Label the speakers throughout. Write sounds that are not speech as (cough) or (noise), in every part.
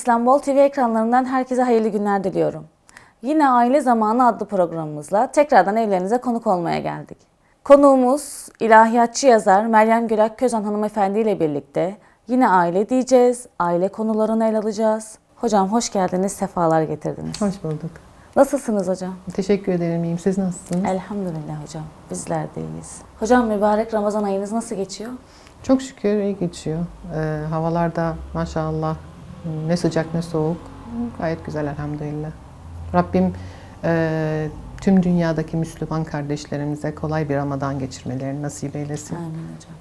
Speaker 1: İstanbul TV ekranlarından herkese hayırlı günler diliyorum. Yine Aile Zamanı adlı programımızla tekrardan evlerinize konuk olmaya geldik. Konuğumuz ilahiyatçı yazar Meryem Gülak Közan hanımefendi ile birlikte yine aile diyeceğiz, aile konularını ele alacağız. Hocam hoş geldiniz, sefalar getirdiniz.
Speaker 2: Hoş bulduk.
Speaker 1: Nasılsınız hocam?
Speaker 2: Teşekkür ederim. İyiyim. Siz nasılsınız?
Speaker 1: Elhamdülillah hocam, bizler de iyiyiz. Hocam mübarek Ramazan ayınız nasıl geçiyor?
Speaker 2: Çok şükür iyi geçiyor. Ee, havalarda maşallah ne sıcak ne soğuk. Gayet güzel elhamdülillah. Rabbim e, tüm dünyadaki Müslüman kardeşlerimize kolay bir Ramazan geçirmelerini nasip eylesin.
Speaker 1: Amin hocam.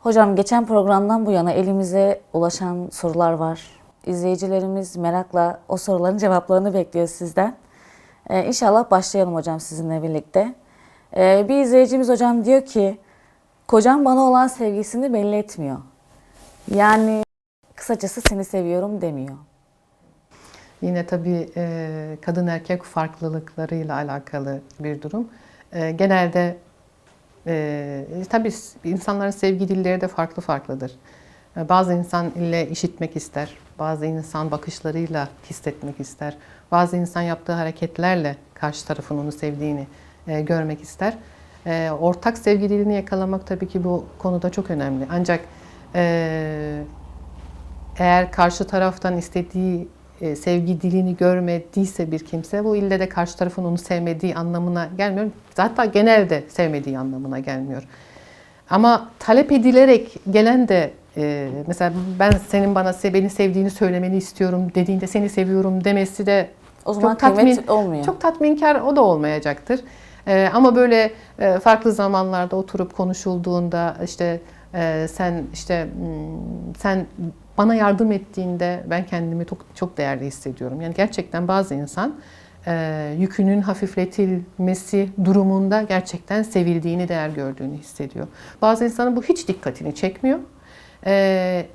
Speaker 1: Hocam geçen programdan bu yana elimize ulaşan sorular var. İzleyicilerimiz merakla o soruların cevaplarını bekliyor sizden. Ee, inşallah başlayalım hocam sizinle birlikte. Ee, bir izleyicimiz hocam diyor ki, kocam bana olan sevgisini belli etmiyor. Yani kısacası seni seviyorum demiyor.
Speaker 2: Yine tabii e, kadın erkek farklılıklarıyla alakalı bir durum. E, genelde e, tabii insanların sevgi dilleri de farklı farklıdır. Bazı insan ile işitmek ister, bazı insan bakışlarıyla hissetmek ister, bazı insan yaptığı hareketlerle karşı tarafın onu sevdiğini görmek ister. Ortak sevgi dilini yakalamak tabii ki bu konuda çok önemli. Ancak eğer karşı taraftan istediği e, sevgi dilini görmediyse bir kimse bu ille de karşı tarafın onu sevmediği anlamına gelmiyor. Zaten genelde sevmediği anlamına gelmiyor. Ama talep edilerek gelen de e, mesela ben senin bana beni sevdiğini söylemeni istiyorum dediğinde seni seviyorum demesi de
Speaker 1: O zaman
Speaker 2: çok tatmin
Speaker 1: olmuyor.
Speaker 2: çok tatminkar o da olmayacaktır. Ee, ama böyle e, farklı zamanlarda oturup konuşulduğunda işte e, sen işte hmm, sen bana yardım ettiğinde ben kendimi çok çok değerli hissediyorum. Yani gerçekten bazı insan e, yükünün hafifletilmesi durumunda gerçekten sevildiğini, değer gördüğünü hissediyor. Bazı insanın bu hiç dikkatini çekmiyor. E,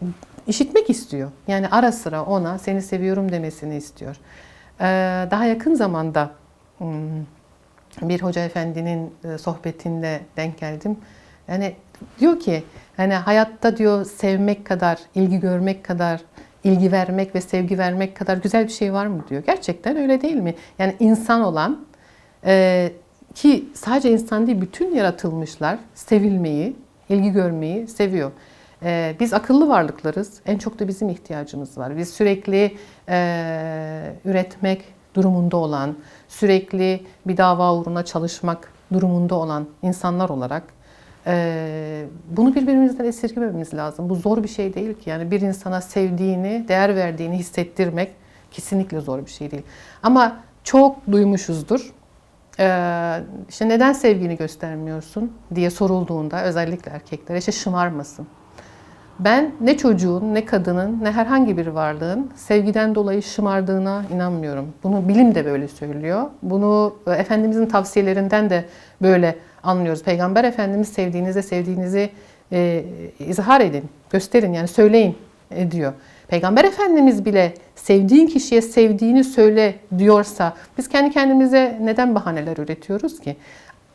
Speaker 2: işitmek istiyor. Yani ara sıra ona seni seviyorum demesini istiyor. Ee, Daha yakın zamanda hmm, bir hoca efendinin e, sohbetinde denk geldim. Yani diyor ki hani hayatta diyor sevmek kadar, ilgi görmek kadar, ilgi vermek ve sevgi vermek kadar güzel bir şey var mı diyor. Gerçekten öyle değil mi? Yani insan olan e, ki sadece insan değil bütün yaratılmışlar sevilmeyi, ilgi görmeyi seviyor. Ee, biz akıllı varlıklarız. En çok da bizim ihtiyacımız var. Biz sürekli e, üretmek durumunda olan, sürekli bir dava uğruna çalışmak durumunda olan insanlar olarak e, bunu birbirimizden esirgememiz lazım. Bu zor bir şey değil ki. Yani bir insana sevdiğini, değer verdiğini hissettirmek kesinlikle zor bir şey değil. Ama çok duymuşuzdur. Ee, işte neden sevgini göstermiyorsun diye sorulduğunda özellikle erkeklere işte şımarmasın. Ben ne çocuğun, ne kadının, ne herhangi bir varlığın sevgiden dolayı şımardığına inanmıyorum. Bunu bilim de böyle söylüyor. Bunu e, Efendimizin tavsiyelerinden de böyle anlıyoruz. Peygamber Efendimiz sevdiğinizi, sevdiğinizi e, izhar edin, gösterin yani söyleyin e, diyor. Peygamber Efendimiz bile sevdiğin kişiye sevdiğini söyle diyorsa biz kendi kendimize neden bahaneler üretiyoruz ki?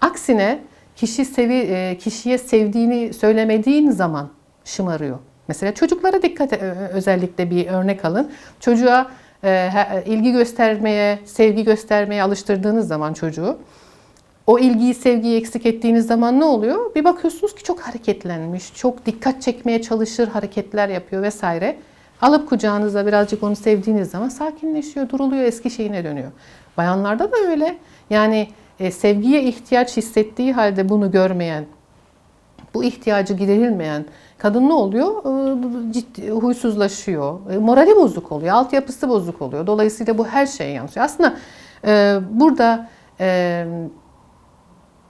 Speaker 2: Aksine kişi sevi, e, kişiye sevdiğini söylemediğin zaman şımarıyor. Mesela çocuklara dikkat e- özellikle bir örnek alın. Çocuğa e, ilgi göstermeye, sevgi göstermeye alıştırdığınız zaman çocuğu o ilgiyi, sevgiyi eksik ettiğiniz zaman ne oluyor? Bir bakıyorsunuz ki çok hareketlenmiş, çok dikkat çekmeye çalışır, hareketler yapıyor vesaire. Alıp kucağınıza birazcık onu sevdiğiniz zaman sakinleşiyor, duruluyor, eski şeyine dönüyor. Bayanlarda da öyle. Yani e, sevgiye ihtiyaç hissettiği halde bunu görmeyen, bu ihtiyacı giderilmeyen kadın ne oluyor? Ee, Ciddi, huysuzlaşıyor, e, morali bozuk oluyor, altyapısı bozuk oluyor. Dolayısıyla bu her şeye yansıyor. Aslında e, burada e,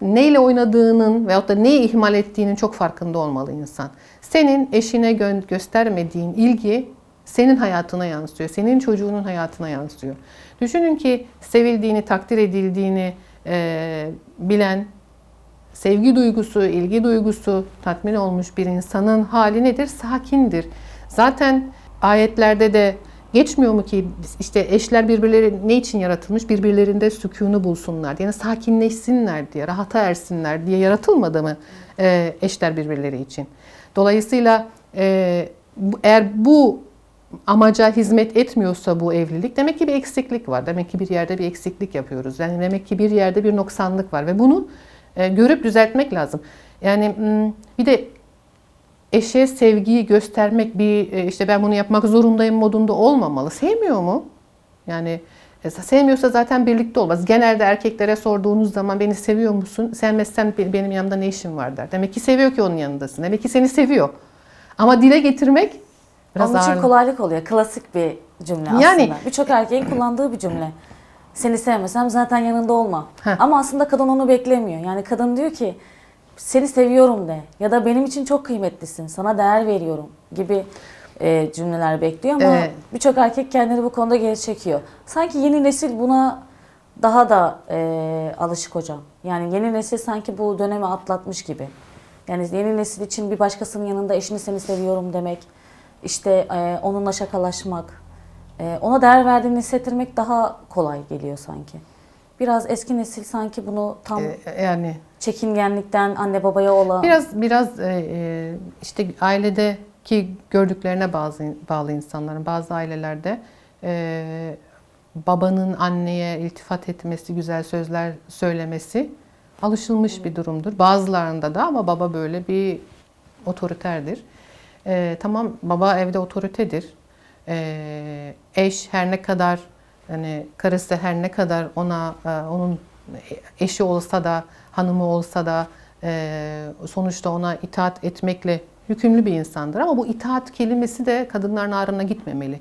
Speaker 2: neyle oynadığının veyahut da neyi ihmal ettiğinin çok farkında olmalı insan. Senin eşine gö- göstermediğin ilgi senin hayatına yansıyor, senin çocuğunun hayatına yansıyor. Düşünün ki sevildiğini, takdir edildiğini e, bilen, sevgi duygusu, ilgi duygusu tatmin olmuş bir insanın hali nedir? Sakindir. Zaten ayetlerde de geçmiyor mu ki işte eşler birbirleri ne için yaratılmış? Birbirlerinde sükûnu bulsunlar. Yani sakinleşsinler diye, rahata ersinler diye yaratılmadı mı e, eşler birbirleri için? Dolayısıyla e, eğer bu amaca hizmet etmiyorsa bu evlilik demek ki bir eksiklik var. Demek ki bir yerde bir eksiklik yapıyoruz. Yani demek ki bir yerde bir noksanlık var ve bunu e, görüp düzeltmek lazım. Yani m, bir de eşe sevgiyi göstermek bir e, işte ben bunu yapmak zorundayım modunda olmamalı. Sevmiyor mu? Yani e, sevmiyorsa zaten birlikte olmaz. Genelde erkeklere sorduğunuz zaman beni seviyor musun? Sevmezsen be- benim yanımda ne işin var der. Demek ki seviyor ki onun yanındasın. Demek ki seni seviyor. Ama dile getirmek biraz
Speaker 1: Onun için
Speaker 2: ağır.
Speaker 1: kolaylık oluyor. Klasik bir cümle aslında.
Speaker 2: Yani-
Speaker 1: Birçok erkeğin kullandığı bir cümle. Seni sevmesem zaten yanında olma.
Speaker 2: Heh.
Speaker 1: Ama aslında kadın onu beklemiyor. Yani kadın diyor ki seni seviyorum de ya da benim için çok kıymetlisin, sana değer veriyorum gibi e, cümleler bekliyor ama
Speaker 2: Evet.
Speaker 1: birçok erkek kendini bu konuda geri çekiyor. Sanki yeni nesil buna daha da e, alışık hocam. Yani yeni nesil sanki bu dönemi atlatmış gibi. Yani yeni nesil için bir başkasının yanında eşini seni seviyorum demek, işte e, onunla şakalaşmak, e, ona değer verdiğini hissettirmek daha kolay geliyor sanki. Biraz eski nesil sanki bunu tam
Speaker 2: E, yani
Speaker 1: çekingenlikten anne babaya olan
Speaker 2: Biraz biraz e, e, işte ailedeki gördüklerine bazı bağlı insanların bazı ailelerde e, babanın anneye iltifat etmesi, güzel sözler söylemesi alışılmış bir durumdur. Bazılarında da ama baba böyle bir otoriterdir. E, tamam baba evde otoritedir. E, eş her ne kadar hani karısı her ne kadar ona e, onun eşi olsa da hanımı olsa da e, sonuçta ona itaat etmekle yükümlü bir insandır. Ama bu itaat kelimesi de kadınların ağrına gitmemeli.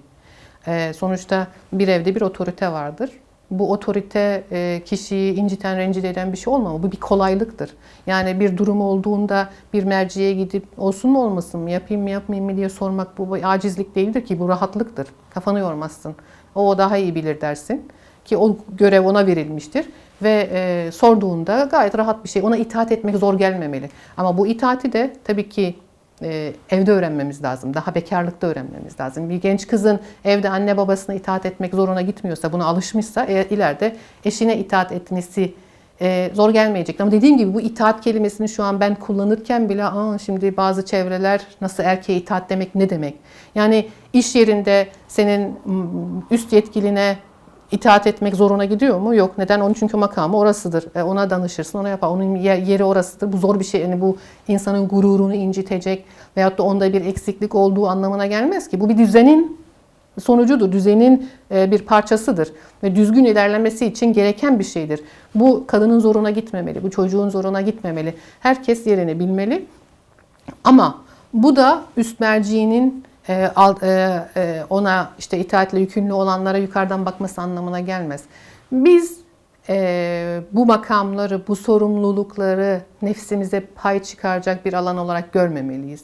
Speaker 2: E, sonuçta bir evde bir otorite vardır. Bu otorite kişiyi inciten, rencide eden bir şey olmamalı. Bu bir kolaylıktır. Yani bir durum olduğunda bir merciye gidip olsun mu olmasın mı, yapayım mı yapmayayım mı diye sormak bu acizlik değildir ki bu rahatlıktır. Kafanı yormazsın. O, daha iyi bilir dersin ki o görev ona verilmiştir ve e, sorduğunda gayet rahat bir şey. Ona itaat etmek zor gelmemeli. Ama bu itaati de tabii ki e, evde öğrenmemiz lazım. Daha bekarlıkta öğrenmemiz lazım. Bir genç kızın evde anne babasına itaat etmek zoruna gitmiyorsa, buna alışmışsa eğer ileride eşine itaat etmesi e, zor gelmeyecek. Ama dediğim gibi bu itaat kelimesini şu an ben kullanırken bile Aa, şimdi bazı çevreler nasıl erkeğe itaat demek ne demek? Yani iş yerinde senin üst yetkiline itaat etmek zoruna gidiyor mu? Yok. Neden? Onun çünkü makamı orasıdır. E, ona danışırsın, ona yapar. Onun yer- yeri orasıdır. Bu zor bir şey. Yani bu insanın gururunu incitecek veyahut da onda bir eksiklik olduğu anlamına gelmez ki. Bu bir düzenin sonucudur. Düzenin e, bir parçasıdır ve düzgün ilerlemesi için gereken bir şeydir. Bu kadının zoruna gitmemeli, bu çocuğun zoruna gitmemeli. Herkes yerini bilmeli. Ama bu da üst merciğinin e, e, ona işte itaatle yükümlü olanlara yukarıdan bakması anlamına gelmez. Biz bu makamları, bu sorumlulukları nefsimize pay çıkaracak bir alan olarak görmemeliyiz.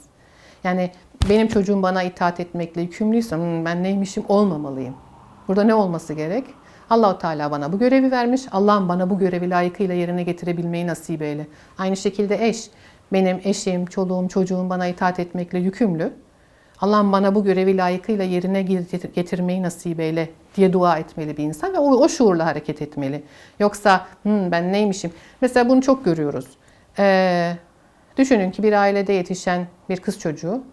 Speaker 2: Yani benim çocuğum bana itaat etmekle yükümlüyse "Hmm, ben neymişim olmamalıyım. Burada ne olması gerek? Allahu Teala bana bu görevi vermiş. Allah'ım bana bu görevi layıkıyla yerine getirebilmeyi nasip eyle. Aynı şekilde eş, benim eşim, çoluğum, çocuğum bana itaat etmekle yükümlü. Allah'ım bana bu görevi layıkıyla yerine getir- getirmeyi nasip eyle diye dua etmeli bir insan ve o, o şuurla hareket etmeli. Yoksa "Hmm, ben neymişim? Mesela bunu çok görüyoruz. Ee, düşünün ki bir ailede yetişen bir kız çocuğu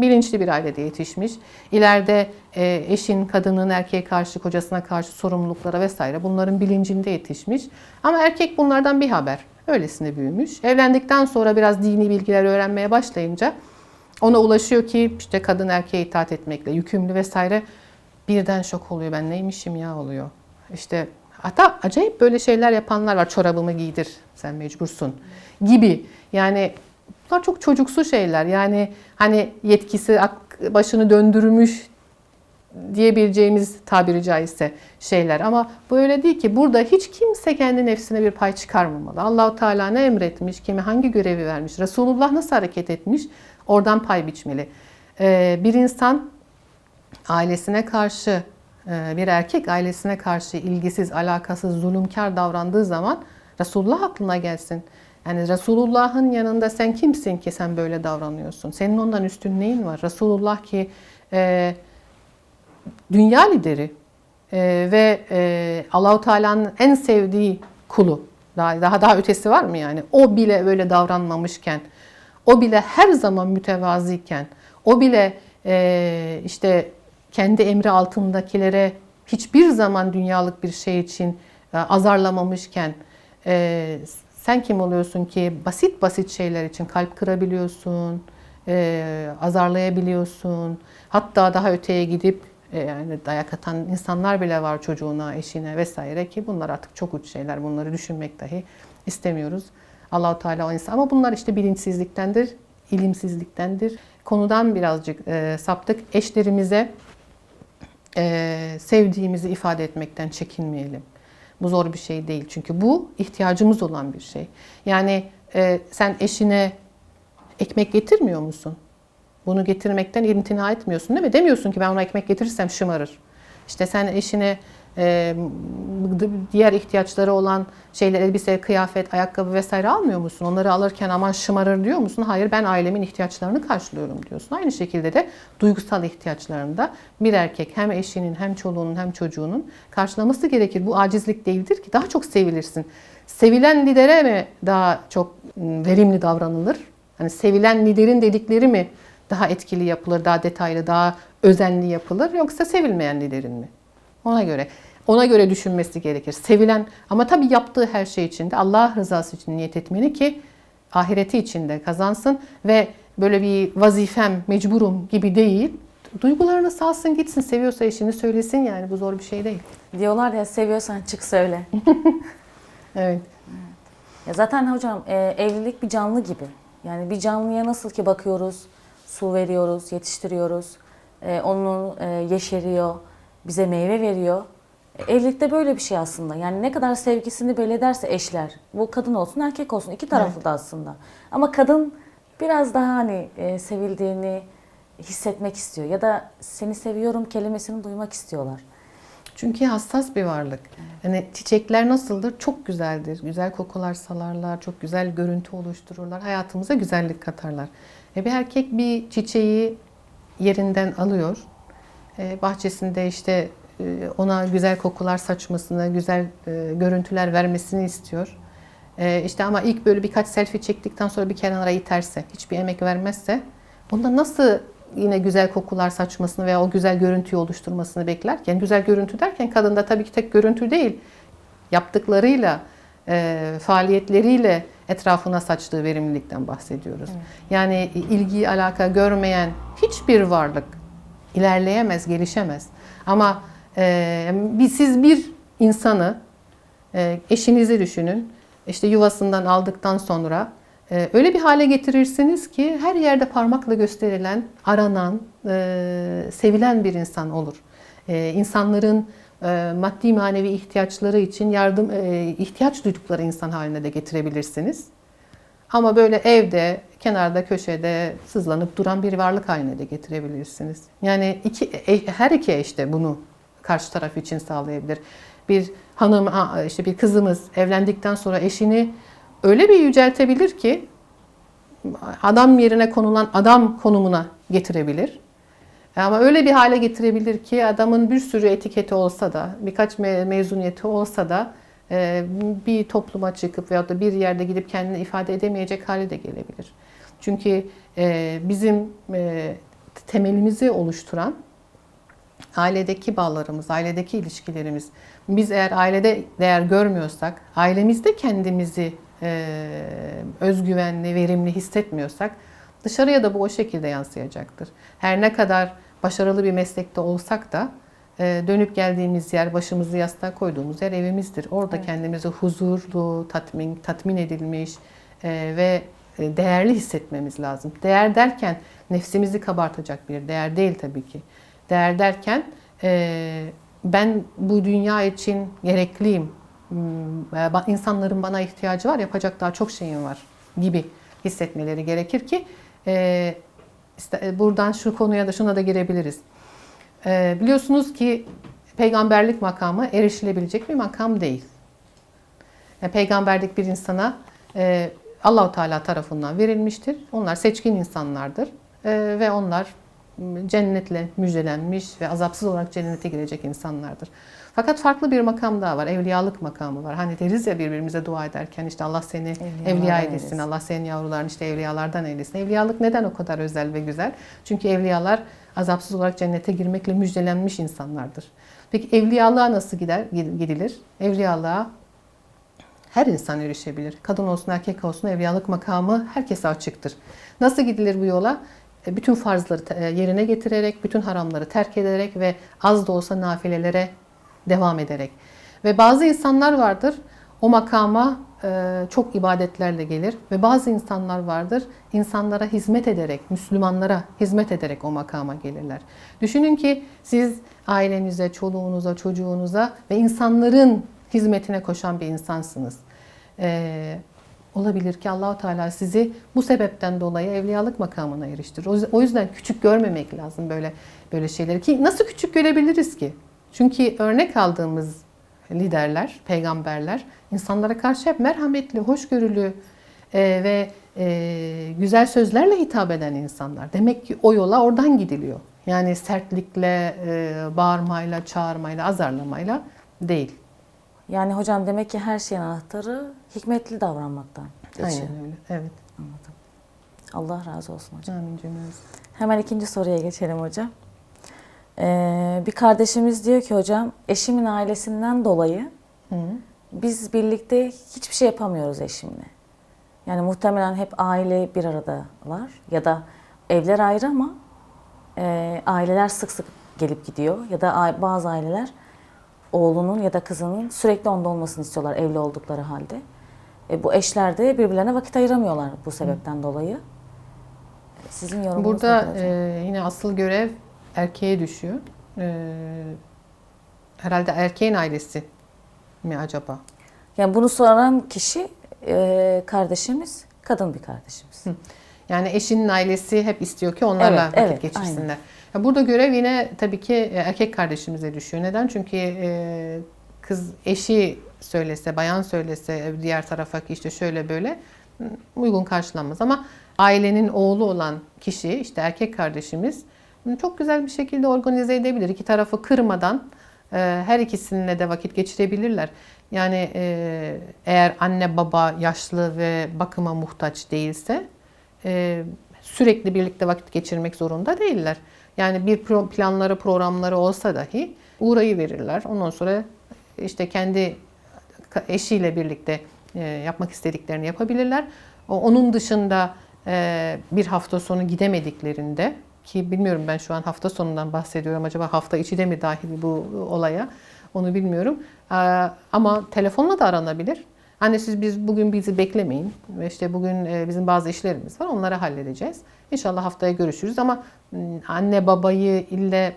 Speaker 2: bilinçli bir ailede yetişmiş. İleride e, eşin, kadının erkeğe karşı, kocasına karşı sorumluluklara vesaire bunların bilincinde yetişmiş. Ama erkek bunlardan bir haber. Öylesine büyümüş. Evlendikten sonra biraz dini bilgiler öğrenmeye başlayınca ona ulaşıyor ki işte kadın erkeğe itaat etmekle yükümlü vesaire. Birden şok oluyor. Ben neymişim ya oluyor. İşte hatta acayip böyle şeyler yapanlar var. Çorabımı giydir sen mecbursun gibi. Yani bunlar çok çocuksu şeyler. Yani hani yetkisi başını döndürmüş diyebileceğimiz tabiri caizse şeyler. Ama bu öyle değil ki. Burada hiç kimse kendi nefsine bir pay çıkarmamalı. Allahu Teala ne emretmiş, kimi hangi görevi vermiş, Resulullah nasıl hareket etmiş, oradan pay biçmeli. Ee, bir insan ailesine karşı, e, bir erkek ailesine karşı ilgisiz, alakasız, zulümkar davrandığı zaman Resulullah aklına gelsin. Yani Resulullah'ın yanında sen kimsin ki sen böyle davranıyorsun? Senin ondan üstün neyin var? Resulullah ki e, dünya lideri e, ve e, Allahu Teala'nın en sevdiği kulu. Daha daha daha ötesi var mı yani? O bile böyle davranmamışken, o bile her zaman mütevazıyken, o bile e, işte kendi emri altındakilere hiçbir zaman dünyalık bir şey için e, azarlamamışken e, sen kim oluyorsun ki basit basit şeyler için kalp kırabiliyorsun, e, azarlayabiliyorsun. Hatta daha öteye gidip e, yani dayak atan insanlar bile var çocuğuna, eşine vesaire ki bunlar artık çok uç şeyler. Bunları düşünmek dahi istemiyoruz. Allahu Teala o insan ama bunlar işte bilinçsizliktendir, ilimsizliktendir. Konudan birazcık e, saptık. Eşlerimize e, sevdiğimizi ifade etmekten çekinmeyelim. Bu zor bir şey değil çünkü bu ihtiyacımız olan bir şey. Yani e, sen eşine ekmek getirmiyor musun? Bunu getirmekten imtina etmiyorsun değil mi? Demiyorsun ki ben ona ekmek getirirsem şımarır. İşte sen eşine e, diğer ihtiyaçları olan şeyler, elbise, kıyafet, ayakkabı vesaire almıyor musun? Onları alırken aman şımarır diyor musun? Hayır ben ailemin ihtiyaçlarını karşılıyorum diyorsun. Aynı şekilde de duygusal ihtiyaçlarında bir erkek hem eşinin hem çoluğunun hem çocuğunun karşılaması gerekir. Bu acizlik değildir ki daha çok sevilirsin. Sevilen lidere mi daha çok ım, verimli davranılır? Hani sevilen liderin dedikleri mi daha etkili yapılır, daha detaylı, daha özenli yapılır yoksa sevilmeyen liderin mi? Ona göre ona göre düşünmesi gerekir. Sevilen ama tabii yaptığı her şey için de Allah rızası için niyet etmeli ki ahireti için de kazansın ve böyle bir vazifem, mecburum gibi değil. Duygularını salsın gitsin. Seviyorsa eşini söylesin yani bu zor bir şey değil.
Speaker 1: Diyorlar ya seviyorsan çık söyle. (laughs)
Speaker 2: Evet.
Speaker 1: Ya zaten hocam e, evlilik bir canlı gibi. Yani bir canlıya nasıl ki bakıyoruz, su veriyoruz, yetiştiriyoruz, e, onu e, yeşeriyor, bize meyve veriyor. E, evlilikte böyle bir şey aslında. Yani ne kadar sevgisini belli ederse eşler, bu kadın olsun erkek olsun iki taraflı da aslında. Ama kadın biraz daha hani e, sevildiğini hissetmek istiyor ya da seni seviyorum kelimesini duymak istiyorlar.
Speaker 2: Çünkü hassas bir varlık. Hani çiçekler nasıldır? Çok güzeldir. Güzel kokular salarlar, çok güzel görüntü oluştururlar. Hayatımıza güzellik katarlar. E bir erkek bir çiçeği yerinden alıyor. E, bahçesinde işte e, ona güzel kokular saçmasını, güzel e, görüntüler vermesini istiyor. İşte ama ilk böyle birkaç selfie çektikten sonra bir kenara iterse, hiçbir emek vermezse onda nasıl yine güzel kokular saçmasını veya o güzel görüntüyü oluşturmasını beklerken güzel görüntü derken kadında tabii ki tek görüntü değil yaptıklarıyla e, faaliyetleriyle etrafına saçtığı verimlilikten bahsediyoruz. Yani ilgi alaka görmeyen hiçbir varlık ilerleyemez, gelişemez. Ama e, bir, siz bir insanı e, eşinizi düşünün. İşte yuvasından aldıktan sonra e, öyle bir hale getirirsiniz ki her yerde parmakla gösterilen, aranan, e, sevilen bir insan olur. E, insanların e, maddi manevi ihtiyaçları için yardım e, ihtiyaç duydukları insan haline de getirebilirsiniz. Ama böyle evde, kenarda, köşede sızlanıp duran bir varlık haline de getirebilirsiniz. Yani iki, e- her iki eş de bunu karşı taraf için sağlayabilir. Bir hanım, ha, işte bir kızımız evlendikten sonra eşini öyle bir yüceltebilir ki adam yerine konulan adam konumuna getirebilir. Ama öyle bir hale getirebilir ki adamın bir sürü etiketi olsa da, birkaç me- mezuniyeti olsa da bir topluma çıkıp veyahut da bir yerde gidip kendini ifade edemeyecek hale de gelebilir. Çünkü e, bizim e, temelimizi oluşturan ailedeki bağlarımız, ailedeki ilişkilerimiz. Biz eğer ailede değer görmüyorsak, ailemizde kendimizi e, özgüvenli, verimli hissetmiyorsak dışarıya da bu o şekilde yansıyacaktır. Her ne kadar başarılı bir meslekte olsak da dönüp geldiğimiz yer, başımızı yastığa koyduğumuz yer evimizdir. Orada kendimizi huzurlu, tatmin, tatmin edilmiş e, ve e, değerli hissetmemiz lazım. Değer derken nefsimizi kabartacak bir değer değil tabii ki. Değer derken e, ben bu dünya için gerekliyim, Hmm, insanların bana ihtiyacı var, yapacak daha çok şeyim var gibi hissetmeleri gerekir ki buradan şu konuya da şuna da girebiliriz. E, biliyorsunuz ki peygamberlik makamı erişilebilecek bir makam değil. E, peygamberlik bir insana e, Allahu Teala tarafından verilmiştir. Onlar seçkin insanlardır E, ve onlar cennetle müjdelenmiş ve azapsız olarak cennete girecek insanlardır. Fakat farklı bir makam daha var. Evliyalık makamı var. Hani deriz ya birbirimize dua ederken işte Allah seni
Speaker 1: Evliyalardan
Speaker 2: evliya
Speaker 1: eylesin.
Speaker 2: eylesin. Allah senin yavrularını işte evliyalardan eylesin. Evliyalık neden o kadar özel ve güzel? Çünkü evliyalar azapsız olarak cennete girmekle müjdelenmiş insanlardır. Peki evliyalığa nasıl gider gidilir? Evliyalığa her insan erişebilir. Kadın olsun erkek olsun evliyalık makamı herkese açıktır. Nasıl gidilir bu yola? E, Bütün farzları e, yerine getirerek, bütün haramları terk ederek ve az da olsa nafilelere devam ederek. Ve bazı insanlar vardır o makama e, çok ibadetlerle gelir ve bazı insanlar vardır insanlara hizmet ederek, Müslümanlara hizmet ederek o makama gelirler. Düşünün ki siz ailenize, çoluğunuza, çocuğunuza ve insanların hizmetine koşan bir insansınız. Olabilir ki Allahu Teala sizi bu sebepten dolayı evliyalık makamına eriştirir. O yüzden küçük görmemek lazım böyle böyle şeyleri ki nasıl küçük görebiliriz ki? Çünkü örnek aldığımız liderler, peygamberler insanlara karşı hep merhametli, hoşgörülü e, ve e, güzel sözlerle hitap eden insanlar. Demek ki o yola oradan gidiliyor. Yani sertlikle, e, bağırmayla, çağırmayla, azarlamayla değil.
Speaker 1: Yani hocam demek ki her şeyin anahtarı hikmetli davranmaktan geçiyor.
Speaker 2: Aynen öyle. Evet.
Speaker 1: Allah razı olsun hocam.
Speaker 2: Amin cümlemiz.
Speaker 1: Hemen ikinci soruya geçelim hocam. Ee, bir kardeşimiz diyor ki hocam eşimin ailesinden dolayı
Speaker 2: Hı.
Speaker 1: biz birlikte hiçbir şey yapamıyoruz eşimle. Yani muhtemelen hep aile bir aradalar ya da evler ayrı ama e, aileler sık sık gelip gidiyor ya da bazı aileler oğlunun ya da kızının sürekli onda olmasını istiyorlar evli oldukları halde. E, bu eşler de birbirlerine vakit ayıramıyorlar bu sebepten dolayı. Sizin yorumunuz
Speaker 2: Burada e, yine asıl görev erkeğe düşüyor. E, herhalde erkeğin ailesi mi acaba?
Speaker 1: Yani bunu soran kişi e, kardeşimiz, kadın bir kardeşimiz.
Speaker 2: Yani eşinin ailesi hep istiyor ki onlarla
Speaker 1: Evet,
Speaker 2: vakit
Speaker 1: evet,
Speaker 2: geçirsinler. Ya burada görev yine tabii ki e, erkek kardeşimize düşüyor. Neden? Çünkü e, kız eşi söylese, bayan söylese e, diğer tarafa ki işte şöyle böyle hı, uygun karşılanmaz. Ama ailenin oğlu olan kişi işte erkek kardeşimiz hı, çok güzel bir şekilde organize edebilir. İki tarafı kırmadan e, her ikisine de vakit geçirebilirler. Yani e, eğer anne baba yaşlı ve bakıma muhtaç değilse sürekli birlikte vakit geçirmek zorunda değiller. Yani bir planları programları olsa dahi uğrayı verirler. Ondan sonra işte kendi eşiyle birlikte e, yapmak istediklerini yapabilirler. Onun dışında e, bir hafta sonu gidemediklerinde ki bilmiyorum ben şu an hafta sonundan bahsediyorum. Acaba hafta içi de mi dahil bu olaya? Onu bilmiyorum. Ama telefonla da aranabilir. Anne siz biz bugün bizi beklemeyin. Ve işte bugün e, bizim bazı işlerimiz var. Onları halledeceğiz. İnşallah haftaya görüşürüz ama anne babayı ille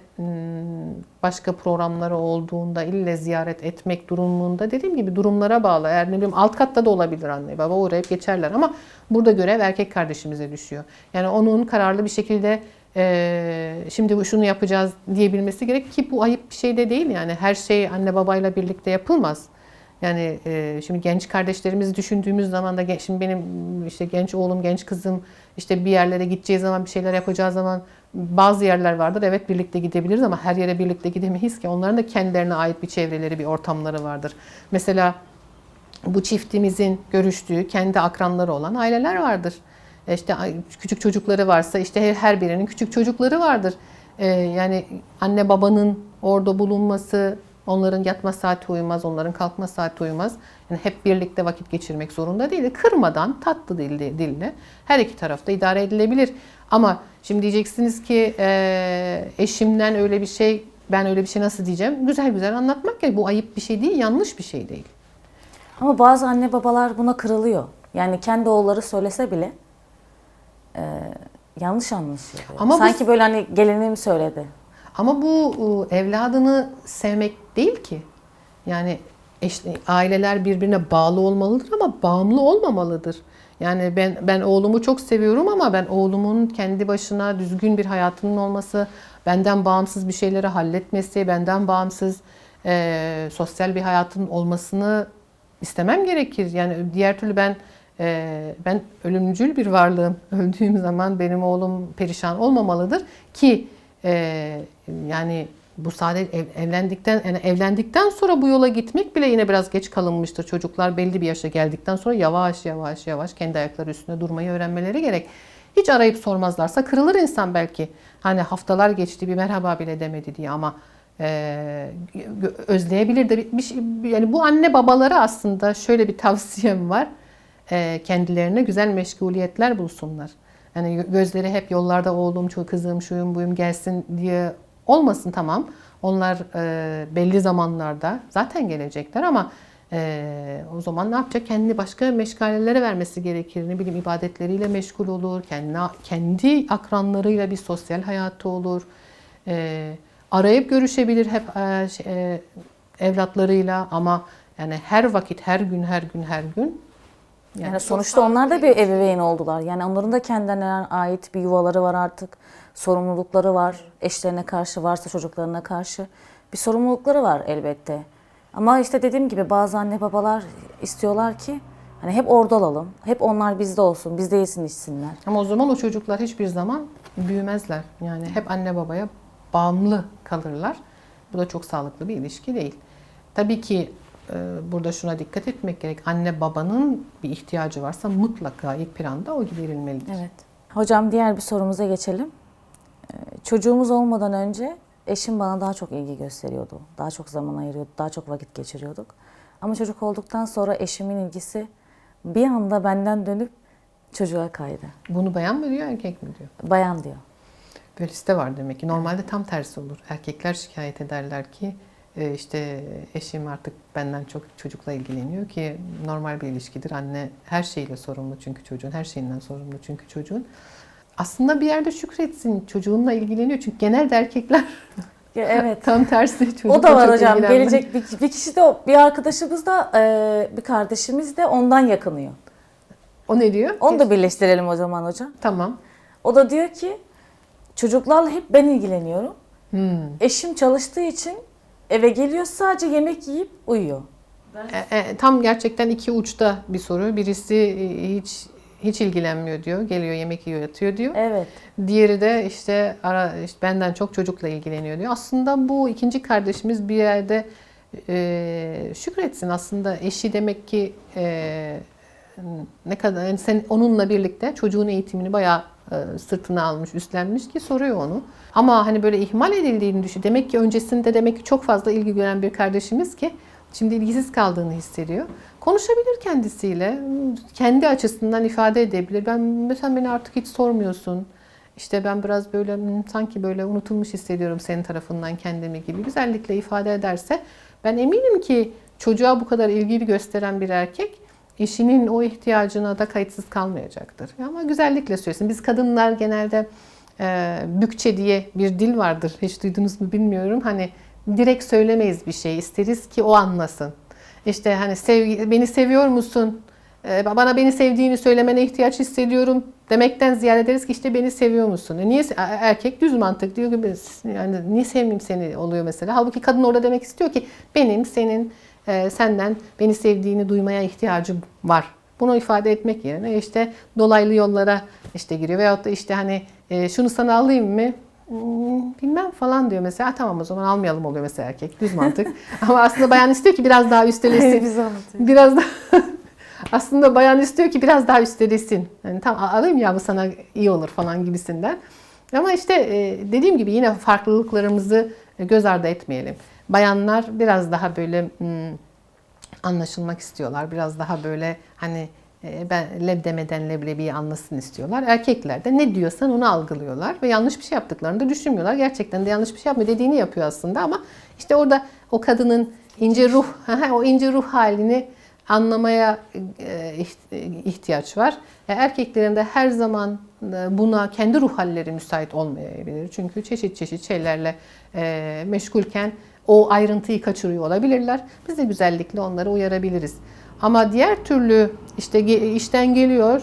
Speaker 2: başka programları olduğunda ille ziyaret etmek durumunda dediğim gibi durumlara bağlı. Eğer ne bileyim alt katta da olabilir anne baba uğrayıp geçerler ama burada görev erkek kardeşimize düşüyor. Yani onun kararlı bir şekilde e, şimdi şunu yapacağız diyebilmesi gerek ki bu ayıp bir şey de değil yani her şey anne babayla birlikte yapılmaz. Yani e, şimdi genç kardeşlerimizi düşündüğümüz zaman da şimdi benim işte genç oğlum, genç kızım işte bir yerlere gideceği zaman bir şeyler yapacağı zaman bazı yerler vardır. Evet birlikte gidebiliriz ama her yere birlikte gidemeyiz ki. Onların da kendilerine ait bir çevreleri, bir ortamları vardır. Mesela bu çiftimizin görüştüğü kendi akranları olan aileler vardır. E İşte küçük çocukları varsa işte her- her birinin küçük çocukları vardır. E, yani anne babanın orada bulunması, onların yatma saati uymaz, onların kalkma saati uymaz. Yani hep birlikte vakit geçirmek zorunda değil. Kırmadan tatlı dille, dille her iki tarafta idare edilebilir. Ama şimdi diyeceksiniz ki e, eşimden öyle bir şey, ben öyle bir şey nasıl diyeceğim? Güzel güzel anlatmak ya bu ayıp bir şey değil, yanlış bir şey değil.
Speaker 1: Ama bazı anne babalar buna kırılıyor. Yani kendi oğulları söylese bile e, yanlış anlaşılıyor.
Speaker 2: Ama bu-
Speaker 1: Sanki böyle hani gelinim söyledi.
Speaker 2: Ama bu e, evladını sevmek değil ki. Yani eş, aileler birbirine bağlı olmalıdır ama bağımlı olmamalıdır. Yani ben ben oğlumu çok seviyorum ama ben oğlumun kendi başına düzgün bir hayatının olması, benden bağımsız bir şeyleri halletmesi, benden bağımsız e, sosyal bir hayatın olmasını istemem gerekir. Yani diğer türlü ben e, ben ölümcül bir varlığım. (laughs) Öldüğüm zaman benim oğlum perişan olmamalıdır ki e, yani bu saadet ev- evlendikten yani evlendikten sonra bu yola gitmek bile yine biraz geç kalınmıştır. Çocuklar belli bir yaşa geldikten sonra yavaş yavaş yavaş kendi ayakları üstünde durmayı öğrenmeleri gerek. Hiç arayıp sormazlarsa kırılır insan belki. Hani haftalar geçti bir merhaba bile demedi diye ama e, özleyebilir de bir, bir şey, yani bu anne babalara aslında şöyle bir tavsiyem var. E, kendilerine güzel meşguliyetler bulsunlar. Yani gö- gözleri hep yollarda oğlum, şu kızım, şuyum, buyum gelsin diye olmasın tamam. Onlar e, belli zamanlarda zaten gelecekler ama e, o zaman ne yapacak? Kendini başka meşgalelere vermesi gerekir. Ne bileyim ibadetleriyle meşgul olur. Kendi, kendi akranlarıyla bir sosyal hayatı olur. E, arayıp görüşebilir hep e, şey, e, evlatlarıyla ama yani her vakit, her gün, her gün, her gün
Speaker 1: Yani, sonuçta onlar da bir ebeveyn oldular. Yani onların da kendilerine ait bir yuvaları var artık. Sorumlulukları var. Eşlerine karşı varsa çocuklarına karşı bir sorumlulukları var elbette. Ama işte dediğim gibi bazı anne babalar istiyorlar ki hani hep orada olalım. Hep onlar bizde olsun. Bizde yesin içsinler.
Speaker 2: Ama o zaman o çocuklar hiçbir zaman büyümezler. Yani hep anne babaya bağımlı kalırlar. Bu da çok sağlıklı bir ilişki değil. Tabii ki burada şuna dikkat etmek gerek. Anne babanın bir ihtiyacı varsa mutlaka ilk planda o giderilmelidir.
Speaker 1: Evet. Hocam diğer bir sorumuza geçelim. Ee, Çocuğumuz olmadan önce eşim bana daha çok ilgi gösteriyordu. Daha çok zaman ayırıyordu, daha çok vakit geçiriyorduk. Ama çocuk olduktan sonra eşimin ilgisi bir anda benden dönüp çocuğa kaydı.
Speaker 2: Bunu bayan mı diyor, erkek mi diyor?
Speaker 1: Bayan diyor.
Speaker 2: Böyle liste var demek ki. Normalde tam tersi olur. Erkekler şikayet ederler ki e, işte eşim artık benden çok çocukla ilgileniyor ki normal bir ilişkidir. Anne her şeyle sorumlu çünkü çocuğun, her şeyinden sorumlu çünkü çocuğun. Aslında bir yerde şükretsin çocuğunla ilgileniyor çünkü genelde erkekler (laughs)
Speaker 1: evet. (laughs)
Speaker 2: tam tersi çocukla
Speaker 1: o da var hocam.
Speaker 2: ilgilenmez.
Speaker 1: Gelecek bir, bir kişi de bir arkadaşımız da e, bir kardeşimiz de ondan yakınıyor.
Speaker 2: O ne diyor?
Speaker 1: Onu da birleştirelim o zaman hocam.
Speaker 2: Tamam.
Speaker 1: O da diyor ki çocuklarla hep ben ilgileniyorum.
Speaker 2: Hmm.
Speaker 1: Eşim çalıştığı için eve geliyor sadece yemek yiyip uyuyor.
Speaker 2: E, e, tam gerçekten iki uçta bir soru. Birisi e, hiç hiç ilgilenmiyor diyor. Geliyor yemek yiyor yatıyor diyor.
Speaker 1: Evet.
Speaker 2: Diğeri de işte ara işte benden çok çocukla ilgileniyor diyor. Aslında bu ikinci kardeşimiz bir yerde e, şükretsin. Aslında eşi demek ki e, ne kadar yani sen onunla birlikte çocuğun eğitimini bayağı sırtına almış, üstlenmiş ki soruyor onu. Ama hani böyle ihmal edildiğini düşün. Demek ki öncesinde demek ki çok fazla ilgi gören bir kardeşimiz ki şimdi ilgisiz kaldığını hissediyor. Konuşabilir kendisiyle. Kendi açısından ifade edebilir. Ben mesela beni artık hiç sormuyorsun. İşte ben biraz böyle "Hmm, sanki böyle unutulmuş hissediyorum senin tarafından kendimi gibi güzellikle ifade ederse ben eminim ki çocuğa bu kadar ilgili gösteren bir erkek eşinin o ihtiyacına da kayıtsız kalmayacaktır. Ama güzellikle söylesin. Biz kadınlar genelde e, bükçe diye bir dil vardır. Hiç duydunuz mu bilmiyorum. Hani direkt söylemeyiz bir şey. İsteriz ki o anlasın. İşte hani sevgi, beni seviyor musun? Ee, bana beni sevdiğini söylemene ihtiyaç hissediyorum demekten ziyade deriz ki işte beni seviyor musun? E niye e- erkek düz mantık diyor ki yani niye sevmeyeyim seni oluyor mesela. Halbuki kadın orada demek istiyor ki benim senin e, senden beni sevdiğini duymaya ihtiyacım var. Bunu ifade etmek yerine işte dolaylı yollara işte giriyor veyahut da işte hani e, şunu sana alayım mı? Hmm, bilmem falan diyor mesela. "Ha, Tamam o zaman almayalım oluyor mesela erkek. Düz mantık. (laughs) Ama aslında bayan istiyor ki biraz daha üstelesin. Biraz da (laughs) aslında bayan istiyor ki biraz daha üstelesin. Yani tam alayım ya bu sana iyi olur falan gibisinden. Ama işte e, dediğim gibi yine farklılıklarımızı göz ardı etmeyelim. Bayanlar biraz daha böyle hmm, anlaşılmak istiyorlar. Biraz daha böyle hani e, ben leb demeden leblebiyi anlasın istiyorlar. Erkekler de ne diyorsan onu algılıyorlar ve yanlış bir şey yaptıklarını da düşünmüyorlar. Gerçekten de yanlış bir şey yapmıyor dediğini yapıyor aslında ama işte orada o kadının ince ruh, (laughs) o ince ruh halini anlamaya e, iht- ihtiyaç var. E, Erkeklerin de her zaman e, buna kendi ruh halleri müsait olmayabilir. Çünkü çeşit çeşit şeylerle e, meşgulken o ayrıntıyı kaçırıyor olabilirler. Biz de güzellikle onları uyarabiliriz. Ama diğer türlü işte işten geliyor,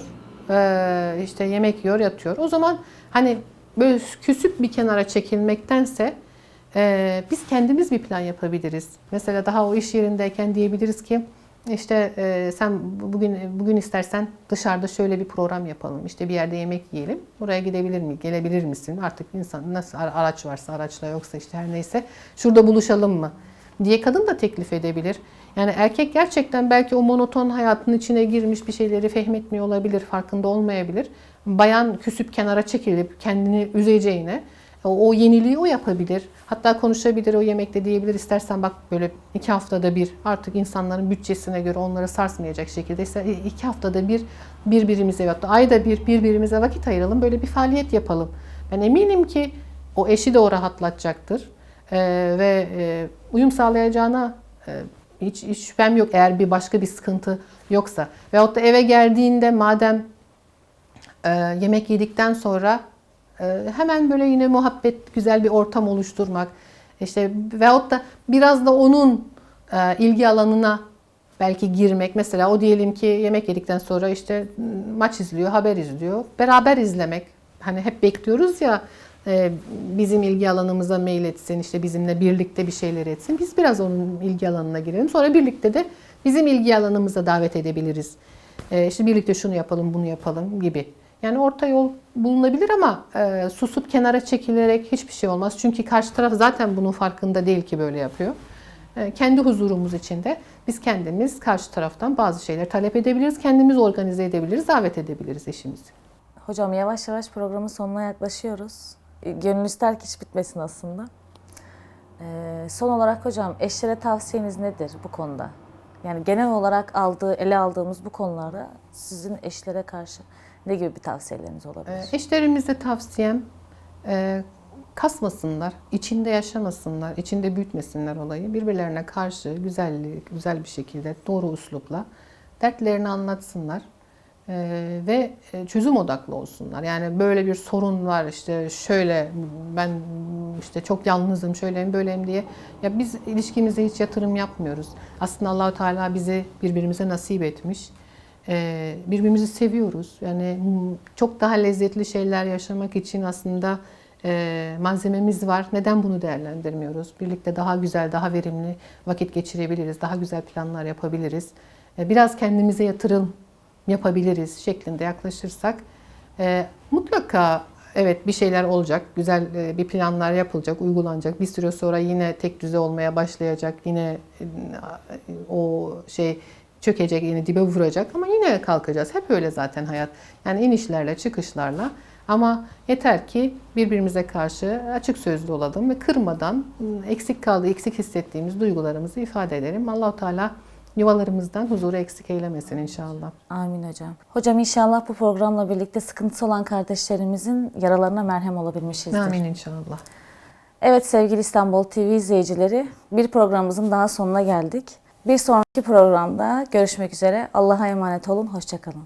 Speaker 2: e, işte yemek yiyor, yatıyor. O zaman hani böyle küsüp bir kenara çekilmektense e, biz kendimiz bir plan yapabiliriz. Mesela daha o iş yerindeyken diyebiliriz ki İşte e, sen bugün bugün istersen dışarıda şöyle bir program yapalım. İşte bir yerde yemek yiyelim. Oraya gidebilir mi? Gelebilir misin? Artık insan nasıl ara- araç varsa araçla yoksa işte her neyse şurada buluşalım mı? diye kadın da teklif edebilir. Yani erkek gerçekten belki o monoton hayatın içine girmiş bir şeyleri fehmetmiyor olabilir, farkında olmayabilir. Bayan küsüp kenara çekilip kendini üzeceğine o, o yeniliği o yapabilir. Hatta konuşabilir o yemekte diyebilir. İstersen bak böyle iki haftada bir artık insanların bütçesine göre onları sarsmayacak şekilde ise iki haftada bir birbirimize ya da ayda bir birbirimize vakit ayıralım. Böyle bir faaliyet yapalım. Ben eminim ki o eşi de o rahatlatacaktır. Ee, ve e, uyum sağlayacağına e, hiç, hiç şüphem yok eğer bir başka bir sıkıntı yoksa. Veyahut da eve geldiğinde madem e, yemek yedikten sonra hemen böyle yine muhabbet, güzel bir ortam oluşturmak. İşte veyahut da biraz da onun e, ilgi alanına belki girmek. Mesela o diyelim ki yemek yedikten sonra işte m, maç izliyor, haber izliyor. Beraber izlemek. Hani hep bekliyoruz ya e, bizim ilgi alanımıza mail etsin, işte bizimle birlikte bir şeyler etsin. Biz biraz onun ilgi alanına girelim. Sonra birlikte de bizim ilgi alanımıza davet edebiliriz. E, işte birlikte şunu yapalım, bunu yapalım gibi. Yani orta yol bulunabilir ama e, susup kenara çekilerek hiçbir şey olmaz. Çünkü karşı taraf zaten bunun farkında değil ki böyle yapıyor. E, kendi huzurumuz için de biz kendimiz karşı taraftan bazı şeyler talep edebiliriz. Kendimiz organize edebiliriz, davet edebiliriz eşimizi.
Speaker 1: Hocam yavaş yavaş programın sonuna yaklaşıyoruz. E, Gönül ister ki hiç bitmesin aslında. Ee, son olarak hocam eşlere tavsiyeniz nedir bu konuda? Yani genel olarak aldığı, ele aldığımız bu konularda sizin eşlere karşı ne gibi bir tavsiyeleriniz olabilir?
Speaker 2: E, eşlerimize tavsiyem e, kasmasınlar, içinde yaşamasınlar, içinde büyütmesinler olayı. Birbirlerine karşı güzellik, güzel bir şekilde, doğru üslupla dertlerini anlatsınlar. Ee, ve e, çözüm odaklı olsunlar. Yani böyle bir sorun var işte şöyle ben işte çok yalnızım şöyleyim böyleyim diye. Ya biz ilişkimize hiç yatırım yapmıyoruz. Aslında Allahu Teala bizi birbirimize nasip etmiş. Ee, birbirimizi seviyoruz. Yani m, çok daha lezzetli şeyler yaşamak için aslında e, malzememiz var. Neden bunu değerlendirmiyoruz? Birlikte daha güzel, daha verimli vakit geçirebiliriz. Daha güzel planlar yapabiliriz. E, biraz kendimize yatırım yapabiliriz şeklinde yaklaşırsak e, mutlaka evet bir şeyler olacak, güzel bir planlar yapılacak, uygulanacak. Bir süre sonra yine tek düze olmaya başlayacak, yine o şey çökecek, yine dibe vuracak ama yine kalkacağız. Hep öyle zaten hayat. Yani inişlerle, çıkışlarla. Ama yeter ki birbirimize karşı açık sözlü olalım ve kırmadan eksik kaldığı, eksik hissettiğimiz duygularımızı ifade edelim. Allahu Teala yuvalarımızdan huzuru eksik eylemesin inşallah.
Speaker 1: Amin hocam. Hocam inşallah bu programla birlikte sıkıntısı olan kardeşlerimizin yaralarına merhem olabilmişizdir.
Speaker 2: Amin inşallah.
Speaker 1: Evet sevgili İstanbul TV izleyicileri bir programımızın daha sonuna geldik. Bir sonraki programda görüşmek üzere. Allah'a emanet olun. Hoşçakalın.